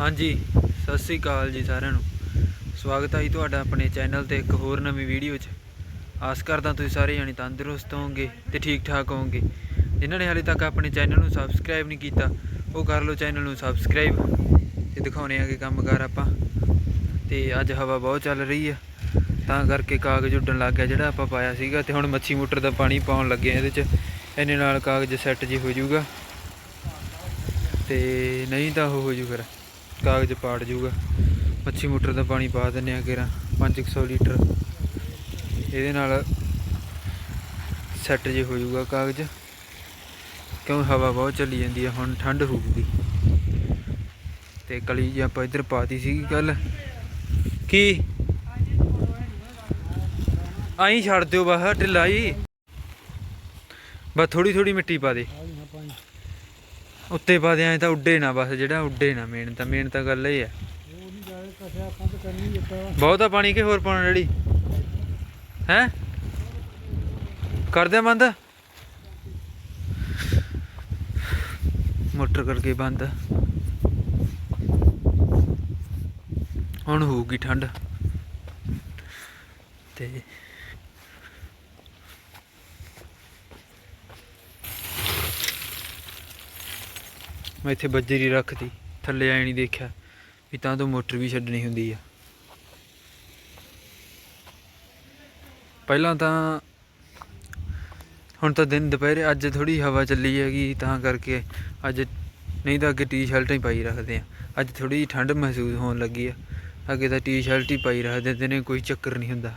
ਹਾਂਜੀ, ਸਤਿ ਸ੍ਰੀ ਅਕਾਲ ਜੀ ਸਾਰਿਆਂ ਨੂੰ। ਸਵਾਗਤ ਹੈ ਜੀ ਤੁਹਾਡਾ ਆਪਣੇ ਚੈਨਲ ਤੇ ਇੱਕ ਹੋਰ ਨਵੀਂ ਵੀਡੀਓ 'ਚ। ਆਸ ਕਰਦਾ ਤੁਸੀਂ ਸਾਰੇ ਜਾਣੇ ਤੰਦਰੁਸਤ ਹੋਵੋਗੇ ਤੇ ਠੀਕ ਠਾਕ ਹੋਵੋਗੇ। ਜਿਨ੍ਹਾਂ ਨੇ ਹਾਲੇ ਤੱਕ ਆਪਣੇ ਚੈਨਲ ਨੂੰ ਸਬਸਕ੍ਰਾਈਬ ਨਹੀਂ ਕੀਤਾ, ਉਹ ਕਰ ਲਓ ਚੈਨਲ ਨੂੰ ਸਬਸਕ੍ਰਾਈਬ ਤੇ ਦਿਖਾਉਣੇ ਕੰਮ ਕੰਮਕਾਰ ਆਪਾਂ। ਤੇ ਅੱਜ ਹਵਾ ਬਹੁਤ ਚੱਲ ਰਹੀ ਆ, ਤਾਂ ਕਰਕੇ ਕਾਗਜ਼ ਉੱਡਣ ਲੱਗ ਗਿਆ ਜਿਹੜਾ ਆਪਾਂ ਪਾਇਆ ਸੀਗਾ ਤੇ ਹੁਣ ਮੱਛੀ ਮੋਟਰ ਦਾ ਪਾਣੀ ਪਾਉਣ ਲੱਗੇ ਆ ਇਹਦੇ 'ਚ। ਇਹਨੇ ਨਾਲ ਕਾਗਜ਼ ਸੈੱਟ ਜੀ ਹੋ ਜਾਊਗਾ। ਤੇ ਨਹੀਂ ਤਾਂ ਉਹ ਹੋ ਜੂ ਫਿਰ। ਕਾਗਜ਼ ਪਾੜ ਜਾਊਗਾ। ਮੱਛੀ ਮੋਟਰ ਦਾ ਪਾਣੀ ਪਾ ਦਿੰਨੇ ਆ ਕੇਰਾ 500 ਲੀਟਰ। ਇਹਦੇ ਨਾਲ ਸੈੱਟ ਜੇ ਹੋ ਜਾਊਗਾ ਕਾਗਜ਼। ਕਿਉਂ ਹਵਾ ਬਹੁਤ ਚੱਲੀ ਜਾਂਦੀ ਹੈ ਹੁਣ ਠੰਡ ਹੋਊਗੀ। ਤੇ ਕਲੀ ਜੀ ਆਪਾਂ ਇੱਧਰ ਪਾਤੀ ਸੀਗੀ ਕੱਲ ਕੀ? ਆਈ ਛੱਡ ਦਿਓ ਬਾਹਰ ਢਿੱਲਾ ਜੀ। ਬਸ ਥੋੜੀ ਥੋੜੀ ਮਿੱਟੀ ਪਾ ਦੇ। ਉੱਤੇ ਪਾ ਦੇ, ਐ ਤਾਂ ਉੱਡੇ ਨਾ ਬਸ, ਜਿਹੜਾ ਉੱਡੇ ਨਾ ਮੇਨ ਤਾਂ ਮੇਨ ਤਾਂ ਗੱਲ ਇਹ ਹੈ ਬਹੁਤਾ ਪਾਣੀ ਕਿ ਹੋਰ ਪਾਉਣਾ ਡੈਡੀ? ਹੈ? ਕਰਦੇ ਬੰਦ? ਮੋਟਰ ਕਰਕੇ ਬੰਦ। ਹੁਣ ਹੋਊਗੀ ਠੰਡ। ਤੇ ਮੈਂ ਇੱਥੇ ਬੱਜਰੀ ਰੱਖਤੀ, ਥੱਲੇ ਆਏ ਨਹੀਂ ਦੇਖਿਆ ਵੀ ਤਾਂ ਤੋਂ ਮੋਟਰ ਵੀ ਛੱਡਣੀ ਹੁੰਦੀ ਆ। ਪਹਿਲਾਂ ਤਾਂ ਹੁਣ ਤਾਂ ਦਿਨ ਦੁਪਹਿਰੇ, ਅੱਜ ਥੋੜੀ ਹਵਾ ਚੱਲੀ ਹੈਗੀ, ਤਾਂ ਕਰਕੇ ਅੱਜ ਨਹੀਂ ਤਾਂ ਅੱਗੇ ਟੀ-ਸ਼ਰਟਾਂ ਹੀ ਪਾਈ ਰੱਖਦੇ ਆ। ਅੱਜ ਥੋੜੀ ਜਿਹੀ ਠੰਡ ਮਹਿਸੂਸ ਹੋਣ ਲੱਗੀ ਆ। ਅੱਗੇ ਤਾਂ ਟੀ-ਸ਼ਰਟ ਹੀ ਪਾਈ ਰੱਖਦੇ ਨੇ ਕੋਈ ਚੱਕਰ ਨਹੀਂ ਹੁੰਦਾ।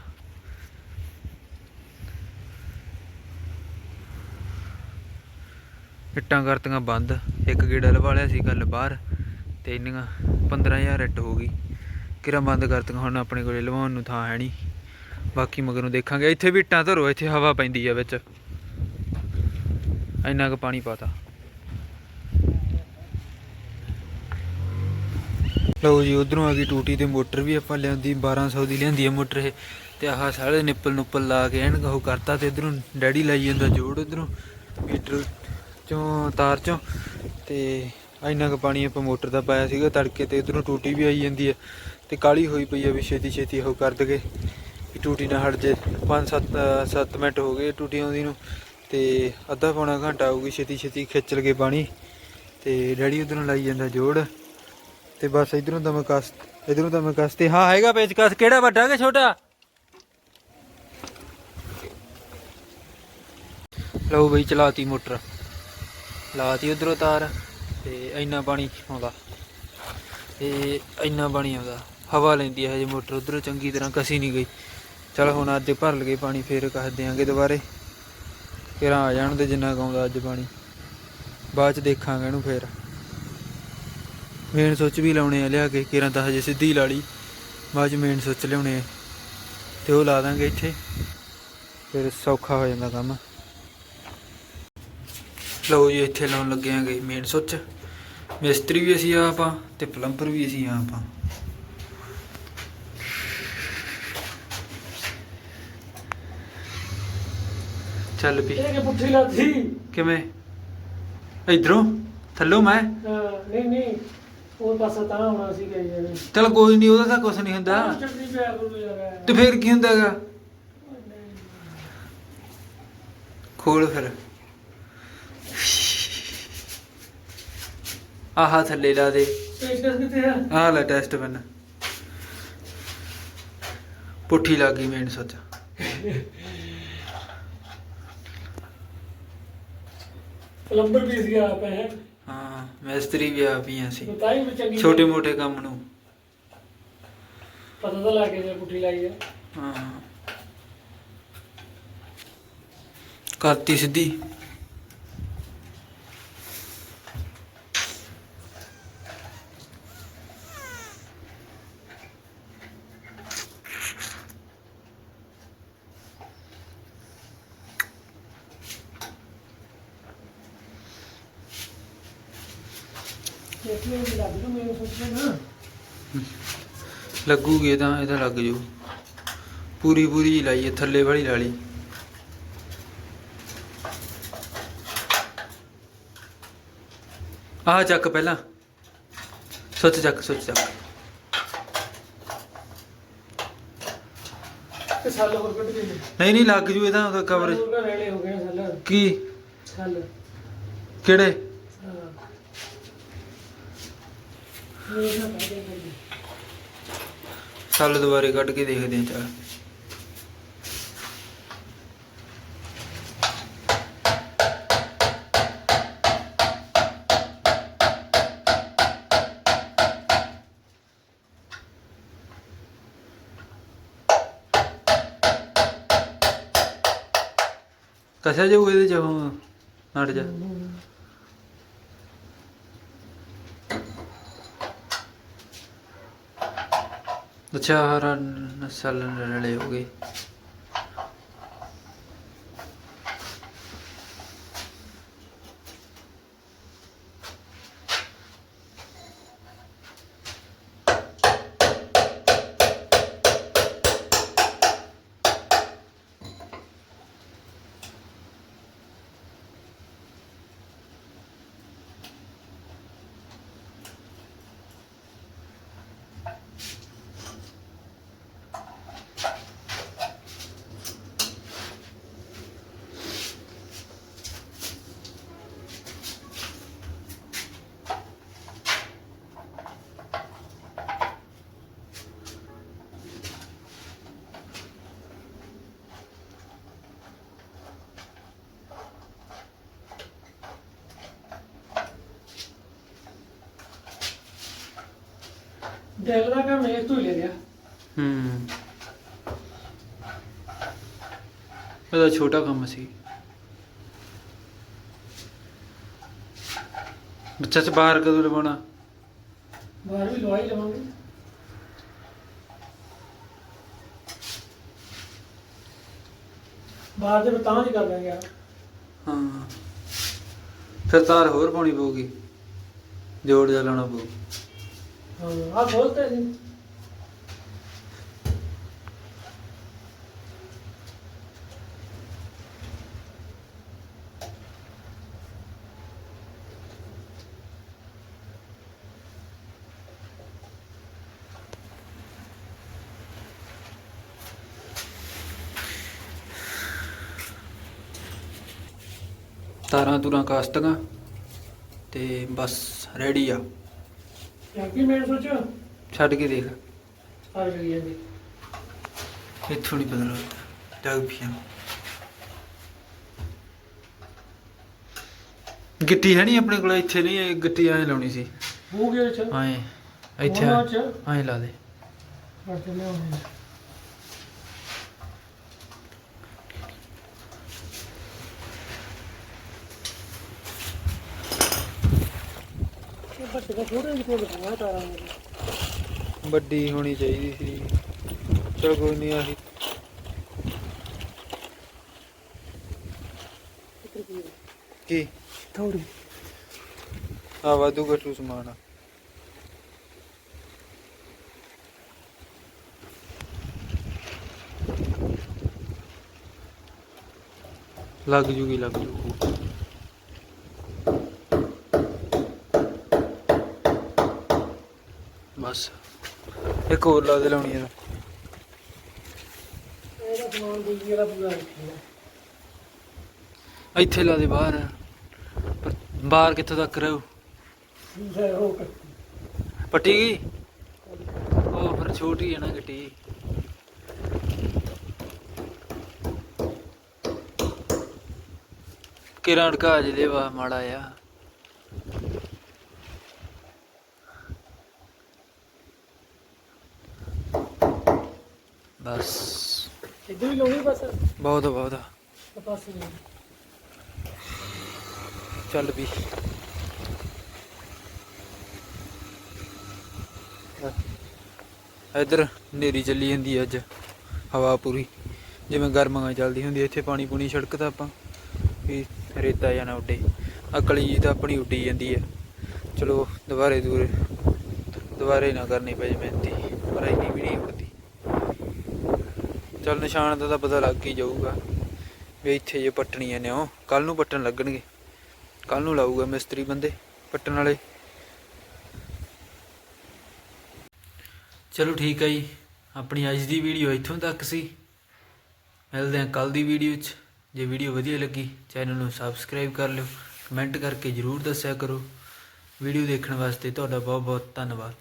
ਇੱਟਾਂ ਕਰਤੀਆਂ ਬੰਦ। ਇੱਕ ਗੇੜਾ ਲਵਾ ਲਿਆ ਸੀ ਕੱਲ ਬਾਹਰ ਤੇ ਇੰਨੀਆਂ 15000 ਇੱਟ ਹੋ ਗਈ। ਕਿਰਾਂ ਬੰਦ ਕਰਤੀਆਂ ਹੁਣ ਆਪਣੇ ਕੋਲੇ ਲਵਾਉਣ ਨੂੰ ਥਾਂ ਹੈ ਨਹੀਂ। ਬਾਕੀ ਮਗਰੋਂ ਦੇਖਾਂਗੇ। ਇੱਥੇ ਵੀ ਇੱਟਾਂ ਧਰੋ, ਇੱਥੇ ਹਵਾ ਪੈਂਦੀ ਆ ਵਿੱਚ। ਇੰਨਾ ਕੁ ਪਾਣੀ ਪਾਤਾ। ਲਓ ਜੀ, ਉਧਰੋਂ ਆ ਗਈ ਟੂਟੀ ਤੇ ਮੋਟਰ ਵੀ ਆਪਾਂ ਲਿਆਂਦੀ 1200 ਦੀ ਲਿਆਂਦੀ ਹੈ ਮੋਟਰ ਇਹ। ਤੇ ਆਹ ਸਾਰੇ ਨਿੱਪਲ ਨੁੱਪਲ ਲਾ ਕੇ ਐਨ ਉਹ ਕਰਤਾ ਤੇ ਇਧਰੋਂ ਡੈਡੀ ਲਾਈ ਜਾਂਦਾ ਜੋੜ ਉਧਰੋਂ। ਮੀਟਰ ਚੋਂ, ਤਾਰ ਚੋਂ, ਤੇ ਇੰਨਾ ਕੁ ਪਾਣੀ ਆਪਾਂ ਮੋਟਰ ਦਾ ਪਾਇਆ ਸੀਗਾ, ਤੜਕੇ ਤੇ ਇਧਰੋਂ ਟੂਟੀ ਵੀ ਆਈ ਜਾਂਦੀ ਹੈ ਤੇ ਕਾਲੀ ਹੋਈ ਪਈ ਆ ਵੀ ਛੇਤੀ ਛੇਤੀ ਉਹ ਕਰ ਦਗੇ ਵੀ ਟੂਟੀ ਨਾ ਹਟ ਜੇ। 5-7 7 ਮਿੰਟ ਹੋ ਗਏ ਟੂਟੀ ਆਉਂਦੀ ਨੂੰ, ਤੇ ਅੱਧਾ ਪੌਣਾ ਘੰਟਾ ਆਊਗੀ ਛੇਤੀ ਛੇਤੀ ਖਿੱਚ ਲਗੇ ਪਾਣੀ, ਤੇ ਡੈਡੀ ਉਧਰੋਂ ਲਾਈ ਜਾਂਦਾ ਜੋੜ, ਤੇ ਬਸ ਇਧਰੋਂ ਤਾਂ ਮੈਂ ਕਸ, ਇਧਰੋਂ ਤਾਂ ਮੈਂ ਕਸ ਤੇ, ਹਾਂ, ਹੈਗਾ ਪੇਚਕਸ ਕਿਹੜਾ ਵੱਡਾ ਕਿ ਛੋਟਾ? ਲਓ ਬਈ ਚਲਾਤੀ ਮੋਟਰ। ਲਾਤੀ ਉਧਰੋਂ ਤਾਰ ਤੇ ਇੰਨਾ ਪਾਣੀ ਆਉਂਦਾ। ਤੇ ਇੰਨਾ ਪਾਣੀ ਆਉਂਦਾ। ਹਵਾ ਲੈਂਦੀ ਹੈ ਹਜੇ ਮੋਟਰ, ਉਧਰੋਂ ਚੰਗੀ ਤਰ੍ਹਾਂ ਕਸੀ ਨਹੀਂ ਗਈ। ਚਲ ਹੁਣ ਅੱਜ ਭਰ ਲਗੇ ਪਾਣੀ, ਫੇਰ ਕਸ ਦਿਆਂਗੇ ਦੁਬਾਰੇ। ਫੇਰ ਆ ਜਾਣ ਦੇ ਜਿੰਨਾ ਕਾਉਂਦਾ ਅੱਜ ਪਾਣੀ। ਬਾਅਦ ਚ ਦੇਖਾਂਗੇ ਇਹਨੂੰ ਫੇਰ। ਮੇਨ ਸੁੱਚ ਵੀ ਲਾਉਣੇ ਆ ਲਿਆ ਕੇ, ਕਿਰਾਂ ਤਾਂ ਹਜੇ ਸਿੱਧੀ ਲਾ ਲਈ। ਬਾਅਦ ਚ ਮੇਨ ਸੁੱਚ ਲਿਆਉਣੇ ਆ। ਤੇ ਉਹ ਲਾ ਦਾਂਗੇ ਇੱਥੇ। ਫਿਰ ਸੌਖਾ ਹੋ ਜਾਂਦਾ ਕੰਮ। ਲਓ ਜੀ ਇੱਥੇ ਲਾਉਣ ਲੱਗੇ ਆਂਗੇ ਮੇਨ ਸੁੱਚ ਮਿਸਤਰੀ ਵੀ ਅਸੀਂ ਆਪ ਆ ਤੇ ਪਲੰਬਰ ਵੀ ਅਸੀਂ ਆਪ। ਆ ਚੱਲ ਵੀ। ਇਹ ਕਿ ਪੁੱਠੀ ਲੱਗੀ ਕਿਵੇਂ? ਇਧਰੋਂ? ਥੱਲੋਂ ਮੈਂ? ਨਹੀਂ ਨਹੀਂ। ਉਹ ਪਾਸਾ ਤਾਂ ਆਉਣਾ ਸੀ ਗਈ ਜਣੇ ਚਲ ਕੋਈ ਨਹੀਂ ਉਹਦਾ ਤਾਂ ਕੁਝ ਨਹੀਂ ਹੁੰਦਾ। ਪਿਆ ਯਾਰ। ਤੇ ਫੇਰ ਕੀ ਹੁੰਦਾਗਾ? ਖੋਲ ਫਿਰ। ਆਹ ਥੱਲੇ ਲਾ ਦੇ। ਪੇਸ਼ਕਸ਼ ਕਿੱਥੇ ਆ? ਆਹ ਲੈ ਟੈਸਟ ਪੈਨ ਪੁੱਠੀ ਲੱਗ ਗਈ ਮੇਨ ਸੱਚ। ਪਲੰਬਰ ਵੀ ਸੀ ਆਪ ਹੈ। ਹਾਂ ਮਿਸਤਰੀ ਵੀ ਆਪ ਹੀ ਆ ਸੀ ਚੰਗੀ ਛੋਟੇ ਮੋਟੇ ਕੰਮ ਨੂੰ। ਪਤਾ ਤਾਂ ਲੱਗ ਗਿਆ ਪੁੱਠੀ ਲਾਈ ਆ। ਹਾਂ। ਕਰਤੀ ਸਿੱਧੀ। ਦੇਖੀ ਉਹ ਲੱਗ ਜੂ ਮੈਨੂੰ ਸੋਚਿਆ ਨਾ। ਲੱਗੂਗੀ ਤਾਂ ਇਹਦਾ ਲੱਗ ਜੂ। ਪੂਰੀ ਪੂਰੀ ਹੀ ਥੱਲੇ ਵਾਲੀ ਲਾ ਲਈ। ਆਹ ਚੱਕ ਪਹਿਲਾਂ। ਸੁੱਚ ਚੱਕ ਸੁੱਚ ਚੱਕ। ਤੇ ਸਾਲ ਹੋਰ ਕੱਢ ਕੇ ਨਹੀਂ ਨਹੀਂ ਲੱਗ ਜੂ ਇਹਦਾ ਉਹਦਾ ਕਵਰ ਉਹਦਾ ਰੈਲੇ ਹੋ ਗਏ ਸਾਲ। ਕੀ? ਸਾਲ। ਕਿਹੜੇ ਹਾਂ ਇਹ ਨਾ ਕੱਢ ਕੇ ਸੱਲ ਦੁਬਾਰੇ ਕੱਢ ਕੇ ਦੇਖਦੇ ਹਾਂ ਚੱਲ। ਕਸਿਆ ਜਾਊ ਇਹਦੇ ਚ ਹੁਣ ਨੜ ਜਾ। ਅੱਛਾ ਹਰਾ ਨਸਲ ਰਲੇ ਹੋ ਗਏ। ਦਿਲ ਦਾ ਕੰਮ ਇਹ ਤੋਂ ਹੀ ਲੈ ਲਿਆ। ਹੂੰ। ਇਹਦਾ ਛੋਟਾ ਕੰਮ ਸੀ। ਬੱਚਾ ਚ ਬਾਹਰ ਕਦੋਂ ਲਵਾਉਣਾ? ਬਾਹਰ ਵੀ ਲਵਾਈ ਲਵਾਂਗੇ। ਬਾਹਰ ਦੇ ਤਾਂ ਹੀ ਕਰ ਲਾਂਗੇ ਯਾਰ। ਹਾਂ। ਫਿਰ ਤਾਰ ਹੋਰ ਪਾਉਣੀ ਪਊਗੀ। ਜੋੜ ਜਾ ਲਾਉਣਾ ਪਊ। ਆ ਬੋਲਤੇ ਸੀ ਤਾਰਾਂ ਤੁਰਾਂ ਕਾਸਤੀਆਂ ਤੇ ਬਸ ਰੈਡੀ ਆ। ਮੈਂ ਸੋਚਿਆ? ਛੱਡ ਕੇ ਦੇਖ। ਆ ਗਈ ਜਾਂਦੀ। ਇੱਥੋਂ ਨਹੀਂ ਪਤਾ ਲੱਗਦਾ। ਪਿਆ। ਗਿੱਟੀ ਹੈ ਨਹੀਂ ਆਪਣੇ ਕੋਲ? ਇੱਥੇ ਨਹੀਂ ਇਹ ਗਿੱਟੀ ਐਂ ਲਾਉਣੀ ਸੀ। ਹੋ ਗਿਆ ਚ? ਐਂ ਇੱਥੇ ਉਹਨਾਂ ਚ? ਐਂ ਲਾ ਦੇ। ਵਰਤ ਲਿਆਉਂਦੇ ਇਹ ਬੱਟ ਦਾ ਥੋੜਾ ਜਿਹਾ ਕੋਲ ਲਗਾਇਆ ਤਾਰਾਂ ਨੂੰ ਵੱਡੀ ਹੋਣੀ ਚਾਹੀਦੀ ਸੀ। ਚਲ ਕੋਈ ਨਹੀਂ ਆਹੀ ਕੀ? ਥੋੜੀ ਆ ਵਾਧੂ ਘਟੂ ਸਮਾਨ ਆ। ਲੱਗ ਜੂਗੀ ਲੱਗ ਜੂਗੀ। ਬਸ। ਇੱਕ ਹੋਰ ਲਾ ਦੇ ਲਾਉਣੀ ਆ। ਇਹਦਾ ਸਮਾਨ ਦੂਜੀ ਵਾਲਾ ਪੂਰਾ ਰੱਖਿਆ ਇੱਥੇ ਲਾ ਦੇ ਬਾਹਰ। ਪਰ ਬਾਹਰ ਕਿੱਥੋਂ ਤੱਕ ਰਹੂ? ਪੱਟੀ ਗਈ? ਉਹ ਫਿਰ ਛੋਟੀ ਹੈ ਨਾ ਗੱਟੀ ਕਿਰਾਂ ਅੜਕਾ ਜਿਹਦੇ ਵਾ, ਮਾੜਾ ਆ ਬਸ ਲਾਉਣੀ ਬਸ? ਬਹੁਤ ਬਹੁਤ। ਬਸ ਚੱਲ ਵੀ। ਇੱਧਰ ਨੇਰੀ ਚੱਲੀ ਜਾਂਦੀ ਹੈ ਅੱਜ ਹਵਾ ਪੂਰੀ। ਜਿਵੇਂ ਗਰਮਾਂ ਚੱਲਦੀ ਹੁੰਦੀ ਇੱਥੇ ਪਾਣੀ ਪੂਣੀ ਛੜਕਦਾ ਆਪਾਂ ਵੀ ਰੇਤਾ ਜਾਂ ਨਾ ਉੱਡੇ। ਅਕਲੀ ਜੀ ਤਾਂ ਆਪਣੀ ਉੱਡੀ ਜਾਂਦੀ ਹੈ ਚਲੋ ਦੁਬਾਰੇ ਦੂਰੇ ਦੁਬਾਰੇ ਨਾ ਕਰਨੀ ਪਈ ਮਿਹਨਤੀ ਪਰ ਇੰਨੀ ਵੀ ਨਹੀਂ ਚੱਲ ਨਿਸ਼ਾਨ ਦਾ ਤਾਂ ਪਤਾ ਲੱਗ ਹੀ ਜਾਊਗਾ ਵੀ ਇੱਥੇ ਜੇ ਪੱਟਣੀਆਂ ਨੇ ਉਹ। ਕੱਲ ਨੂੰ ਪੱਟਣ ਲੱਗਣਗੇ। ਕੱਲ ਨੂੰ ਲਾਊਗਾ ਮਿਸਤਰੀ ਬੰਦੇ ਪੱਟਣ ਵਾਲੇ। ਚਲੋ ਠੀਕ ਹੈ ਜੀ। ਆਪਣੀ ਅੱਜ ਦੀ ਵੀਡੀਓ ਇੱਥੋਂ ਤੱਕ ਸੀ। ਮਿਲਦੇ ਹਾਂ ਕੱਲ ਦੀ ਵੀਡੀਓ 'ਚ। ਜੇ ਵੀਡੀਓ ਵਧੀਆ ਲੱਗੀ, ਚੈਨਲ ਨੂੰ ਸਬਸਕ੍ਰਾਈਬ ਕਰ ਲਿਓ। ਕਮੈਂਟ ਕਰਕੇ ਜਰੂਰ ਦੱਸਿਆ ਕਰੋ। ਵੀਡੀਓ ਦੇਖਣ ਵਾਸਤੇ ਤੁਹਾਡਾ ਬਹੁਤ ਬਹੁਤ ਧੰਨਵਾਦ।